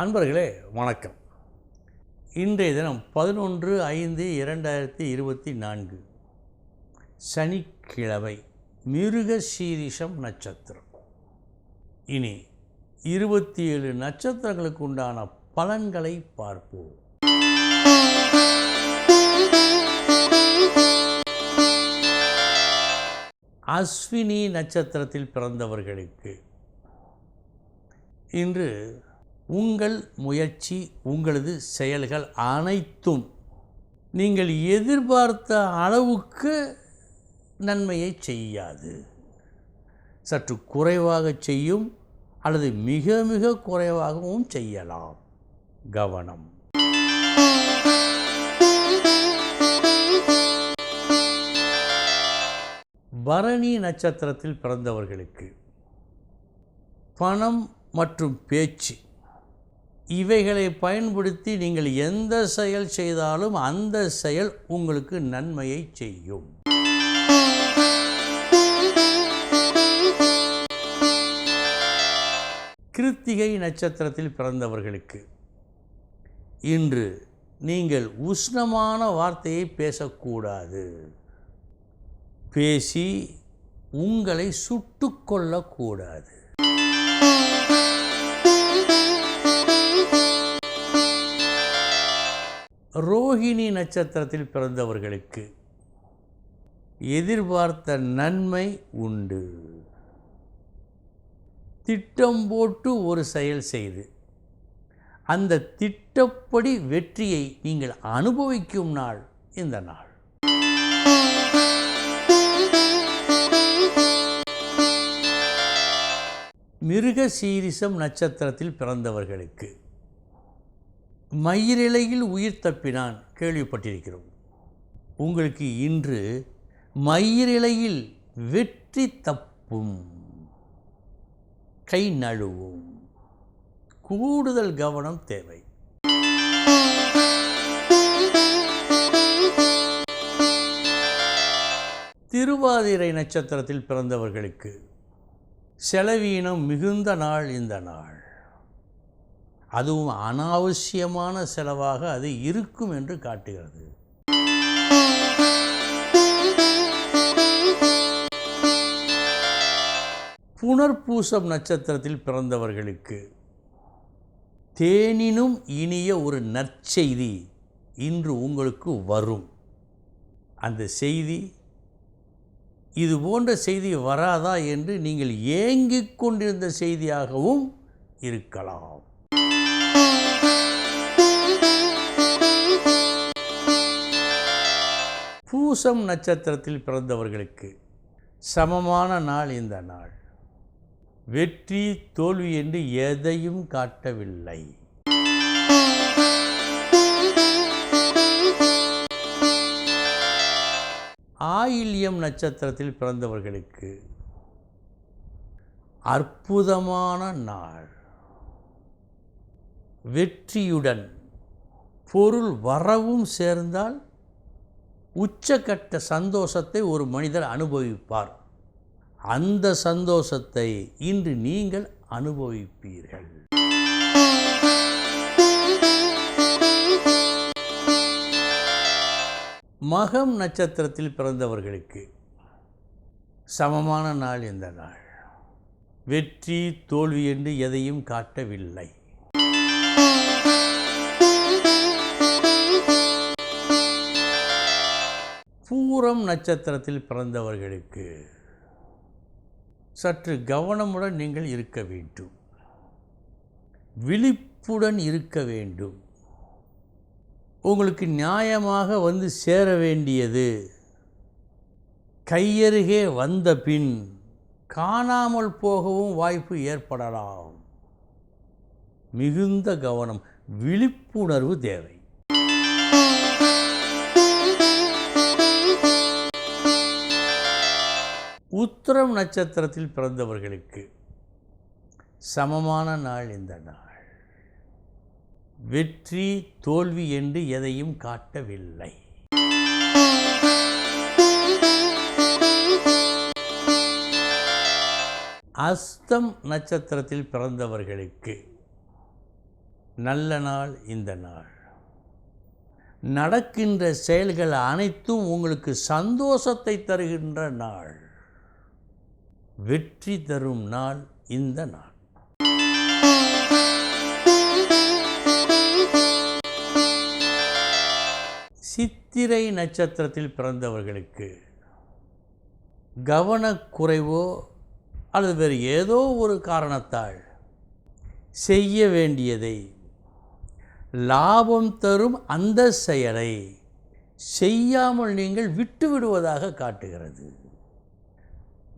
அன்பர்களே வணக்கம். இன்றைய தினம் பதினொன்று ஐந்து இரண்டாயிரத்தி இருபத்தி நான்கு. சனிக்கிழமை மிருக சீரிஷம் நட்சத்திரம். இனி இருபத்தி ஏழு நட்சத்திரங்களுக்கு உண்டான பலன்களை பார்ப்போம். அஸ்வினி நட்சத்திரத்தில் பிறந்தவர்களுக்கு இன்று உங்கள் முயற்சி உங்களது செயல்கள் அனைத்தும் நீங்கள் எதிர்பார்த்த அளவுக்கு நன்மையை செய்யாது. சற்று குறைவாக செய்யும் அல்லது மிக மிக குறைவாகவும் செய்யலாம். கவனம். பரணி நட்சத்திரத்தில் பிறந்தவர்களுக்கு பணம் மற்றும் பேச்சு இவைகளை பயன்படுத்தி நீங்கள் எந்த செயல் செய்தாலும் அந்த செயல் உங்களுக்கு நன்மையை செய்யும். கிருத்திகை நட்சத்திரத்தில் பிறந்தவர்களுக்கு இன்று நீங்கள் உஷ்ணமான வார்த்தையை பேசக்கூடாது. பேசி உங்களை சுட்டுக்கொள்ளக்கூடாது ரோஹிணி நட்சத்திரத்தில் பிறந்தவர்களுக்கு எதிர்பார்த்த நன்மை உண்டு. திட்டம் போட்டு ஒரு செயல் செய்து அந்த திட்டப்படி வெற்றியை நீங்கள் அனுபவிக்கும் நாள் இந்த நாள். மிருக சீரிசம் நட்சத்திரத்தில் பிறந்தவர்களுக்கு மயிரிழையில் உயிர் தப்பினான் கேள்விப்பட்டிருக்கிறோம். உங்களுக்கு இன்று மயிரிழையில் வெற்றி தப்பும். கை நழுவும். கூடுதல் கவனம் தேவை. திருவாதிரை நட்சத்திரத்தில் பிறந்தவர்களுக்கு செலவீனம் மிகுந்த நாள் இந்த நாள். அதுவும் அனாவசியமான செலவாக அது இருக்கும் என்று காட்டுகிறது. புனர்பூசம் நட்சத்திரத்தில் பிறந்தவர்களுக்கு தேனினும் இனிய ஒரு நற்செய்தி இன்று உங்களுக்கு வரும். அந்த செய்தி இது போன்ற செய்தி வராதா என்று நீங்கள் ஏங்கிக் கொண்டிருந்த செய்தியாகவும் இருக்கலாம். பூசம் நட்சத்திரத்தில் பிறந்தவர்களுக்கு சமமான நாள் இந்த நாள். வெற்றி தோல்வி என்று எதையும் காட்டவில்லை. ஆயில்யம் நட்சத்திரத்தில் பிறந்தவர்களுக்கு அற்புதமான நாள். வெற்றியுடன் பொருள் வரவும் சேர்ந்தால் உச்சக்கட்ட சந்தோஷத்தை ஒரு மனிதர் அனுபவிப்பார். அந்த சந்தோஷத்தை இன்று நீங்கள் அனுபவிப்பீர்கள். மகம் நட்சத்திரத்தில் பிறந்தவர்களுக்கு சமமான நாள் இந்த நாள்? வெற்றி தோல்வி என்று எதையும் காட்டவில்லை. பூரம் நட்சத்திரத்தில் பிறந்தவர்களுக்கு சற்று கவனமுடன் நீங்கள் இருக்க வேண்டும். விழிப்புடன் இருக்க வேண்டும். உங்களுக்கு நியாயமாக வந்து சேர வேண்டியது கையருகே வந்த பின் காணாமல் போகவும் வாய்ப்பு ஏற்படலாம். மிகுந்த கவனம் விழிப்புணர்வு தேவை. உத்திரம் நட்சத்திரத்தில் பிறந்தவர்களுக்கு சமமான நாள் இந்த நாள். வெற்றி தோல்வி என்று எதையும் காட்டவில்லை. அஸ்தம் நட்சத்திரத்தில் பிறந்தவர்களுக்கு நல்ல நாள் இந்த நாள். நடக்கின்ற செயல்கள் அனைத்தும் உங்களுக்கு சந்தோஷத்தை தருகின்ற நாள். வெற்றி தரும் நாள் இந்த நாள். சித்திரை நட்சத்திரத்தில் பிறந்தவர்களுக்கு கவனக்குறைவோ அல்லது வேறு ஏதோ ஒரு காரணத்தால் செய்ய வேண்டியதை லாபம் தரும் அந்த செயலை செய்யாமல் நீங்கள் விட்டு விடுவதாக காட்டுகிறது.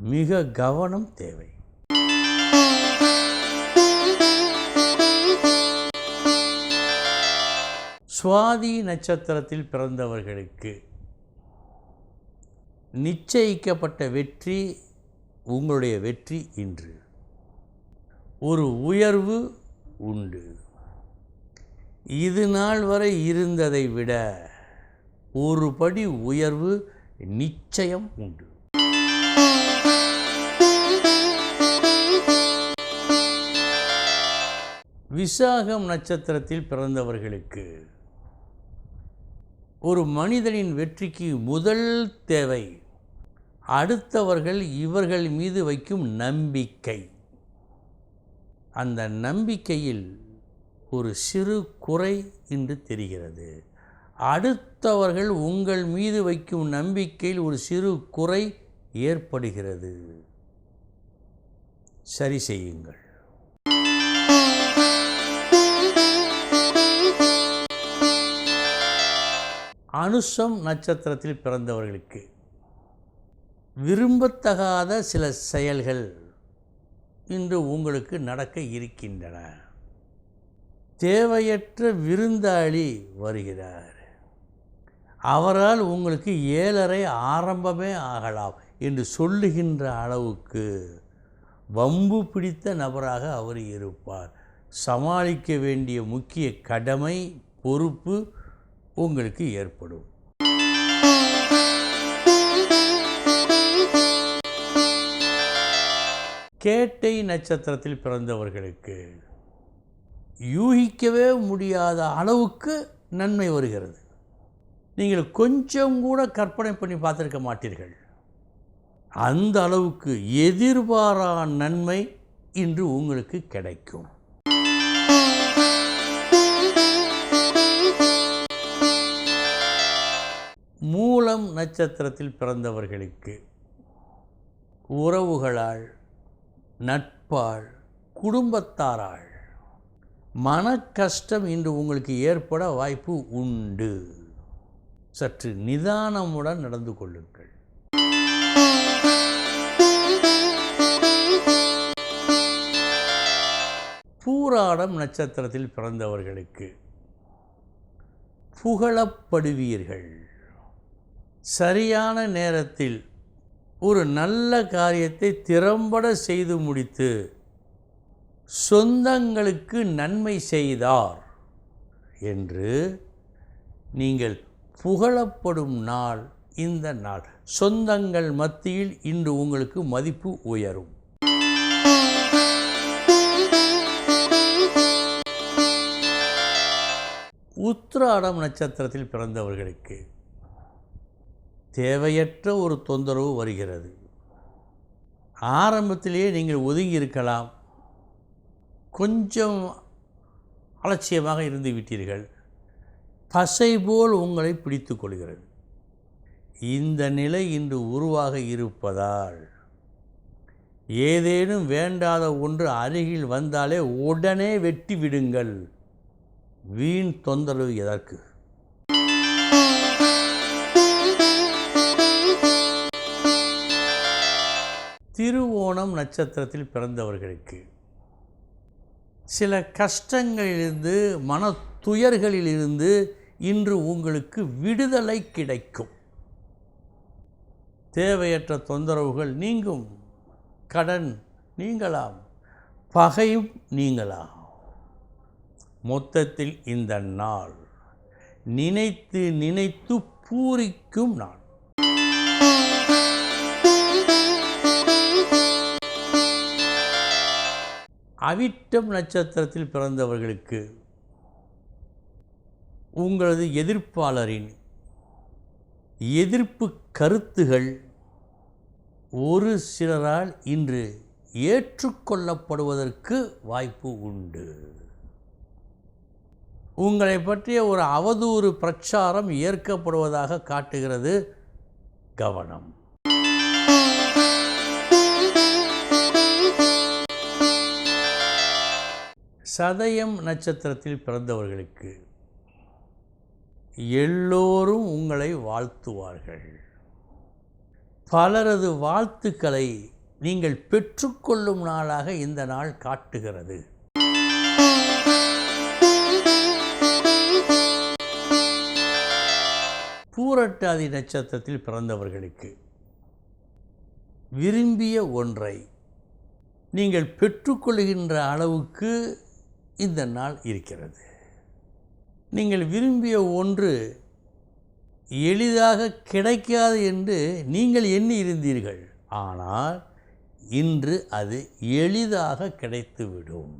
மிக கவனம் தேவை. சுவாதி நட்சத்திரத்தில் பிறந்தவர்களுக்கு நிச்சயிக்கப்பட்ட வெற்றி உங்களுடைய வெற்றி இன்று. ஒரு உயர்வு உண்டு. இது நாள் வரை இருந்ததை விட ஒரு படி உயர்வு நிச்சயம் உண்டு. விசாகம் நட்சத்திரத்தில் பிறந்தவர்களுக்கு ஒரு மனிதனின் வெற்றிக்கு முதல் தேவை அடுத்தவர்கள் இவர்கள் மீது வைக்கும் நம்பிக்கை. அந்த நம்பிக்கையில் ஒரு சிறு குறை என்று தெரிகிறது. அடுத்தவர்கள் உங்கள் மீது வைக்கும் நம்பிக்கையில் ஒரு சிறு குறை ஏற்படுகிறது. சரி செய்யுங்கள். அனுஷம் நட்சத்திரத்தில் பிறந்தவர்களுக்கு விரும்பத்தகாத சில செயல்கள் இன்று உங்களுக்கு நடக்க இருக்கின்றன. தேவையற்ற விருந்தாளி வருகிறார். அவரால் உங்களுக்கு ஏழரை ஆரம்பமே ஆகலாம் என்று சொல்லுகின்ற அளவுக்கு வம்பு பிடித்த நபராக அவர் இருப்பார். சமாளிக்க வேண்டிய முக்கிய கடமை பொறுப்பு உங்களுக்கு ஏற்படும். கேட்டை நட்சத்திரத்தில் பிறந்தவர்களுக்கு யூகிக்கவே முடியாத அளவுக்கு நன்மை வருகிறது. நீங்கள் கொஞ்சம் கூட கற்பனை பண்ணி பார்த்துருக்க மாட்டீர்கள். அந்த அளவுக்கு எதிர்பாரா நன்மை இன்று உங்களுக்கு கிடைக்கும். மூலம் நட்சத்திரத்தில் பிறந்தவர்களுக்கு உறவுகளால் நட்பால் குடும்பத்தாரால் மன கஷ்டம் இன்று உங்களுக்கு ஏற்பட வாய்ப்பு உண்டு. சற்று நிதானமுடன் நடந்து கொள்ளுங்கள். பூராடம் நட்சத்திரத்தில் பிறந்தவர்களுக்கு புகழப்படுவீர்கள். சரியான நேரத்தில் ஒரு நல்ல காரியத்தை திறம்பட செய்து முடித்து சொந்தங்களுக்கு நன்மை செய்தார் என்று நீங்கள் புகழப்படும் நாள் இந்த நாள். சொந்தங்கள் மத்தியில் இன்று உங்களுக்கு மதிப்பு உயரும். உத்திராடம் நட்சத்திரத்தில் பிறந்தவர்களுக்கு தேவையற்ற ஒரு தொந்தரவு வருகிறது. ஆரம்பத்திலேயே நீங்கள் ஒதுங்கி இருக்கலாம். கொஞ்சம் அலட்சியமாக இருந்து விட்டீர்கள். பசை போல் உங்களை பிடித்து கொள்கிறது. இந்த நிலை இன்று உருவாக இருப்பதால் ஏதேனும் வேண்டாத ஒன்று அருகில் வந்தாலே உடனே வெட்டி விடுங்கள். வீண் தொந்தரவு எதற்கு? திருவோணம் நட்சத்திரத்தில் பிறந்தவர்களுக்கு. சில கஷ்டங்களிலிருந்து மன துயர்களிலிருந்து இன்று உங்களுக்கு விடுதலை கிடைக்கும். தேவையற்ற தொந்தரவுகள் நீங்கும். கடன் நீங்களாம் பகையும் நீங்களாம் மொத்தத்தில் இந்த நாள் நினைத்து நினைத்து பூரிக்கும் நாள். அவிட்டம் நட்சத்திரத்தில் பிறந்தவர்களுக்கு உங்களது எதிர்ப்பாளரின் எதிர்ப்பு கருத்துகள் ஒரு சிலரால் இன்று ஏற்றுக்கொள்ளப்படுவதற்கு வாய்ப்பு உண்டு. உங்களை பற்றிய ஒரு அவதூறு பிரச்சாரம் ஏற்கப்படுவதாக காட்டுகிறது கவனம். சதயம் நட்சத்திரத்தில் பிறந்தவர்களுக்கு எல்லோரும் உங்களை வாழ்த்துவார்கள். பலரது வாழ்த்துக்களை நீங்கள் பெற்றுக்கொள்ளும் நாளாக இந்த நாள் காட்டுகிறது. பூரட்டாதி நட்சத்திரத்தில் பிறந்தவர்களுக்கு விரும்பிய ஒன்றை நீங்கள் பெற்றுக்கொள்கின்ற அளவுக்கு இந்த நாள் இருக்கிறது. நீங்கள் விரும்பிய ஒன்று எளிதாக கிடைக்காது என்று நீங்கள் எண்ணி இருந்தீர்கள். ஆனால் இன்று அது எளிதாக கிடைத்துவிடும்.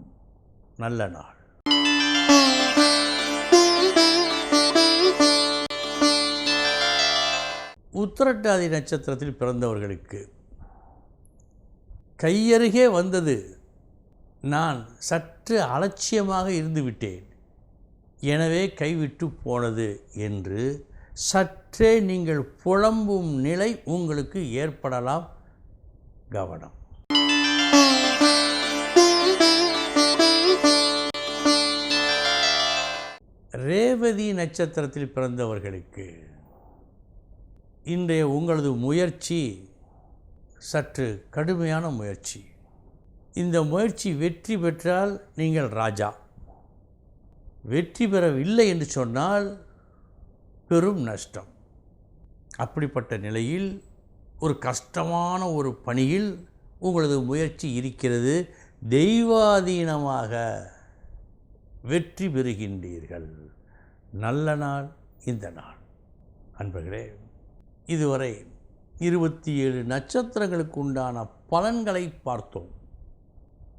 நல்ல நாள். உத்திரட்டாதி நட்சத்திரத்தில் பிறந்தவர்களுக்கு கையருகே வந்தது நான் சற்று அலட்சியமாக இருந்துவிட்டேன். எனவே கைவிட்டு போனது என்று சற்றே நீங்கள் புலம்பும் நிலை உங்களுக்கு ஏற்படலாம். கவனம். ரேவதி நட்சத்திரத்தில் பிறந்தவர்களுக்கு இன்றைய உங்களது முயற்சி சற்று கடுமையான முயற்சி. இந்த முயற்சி வெற்றி பெற்றால் நீங்கள் ராஜா. வெற்றி பெறவில்லை என்று சொன்னால் பெரும் நஷ்டம். அப்படிப்பட்ட நிலையில் ஒரு கஷ்டமான ஒரு பணியில் உங்களது முயற்சி இருக்கிறது. தெய்வாதீனமாக வெற்றி பெறுகின்றீர்கள். நல்ல நாள் இந்த நாள். அன்பர்களே இதுவரை இருபத்தி ஏழு நட்சத்திரங்களுக்கு உண்டான பலன்களை பார்த்தோம்.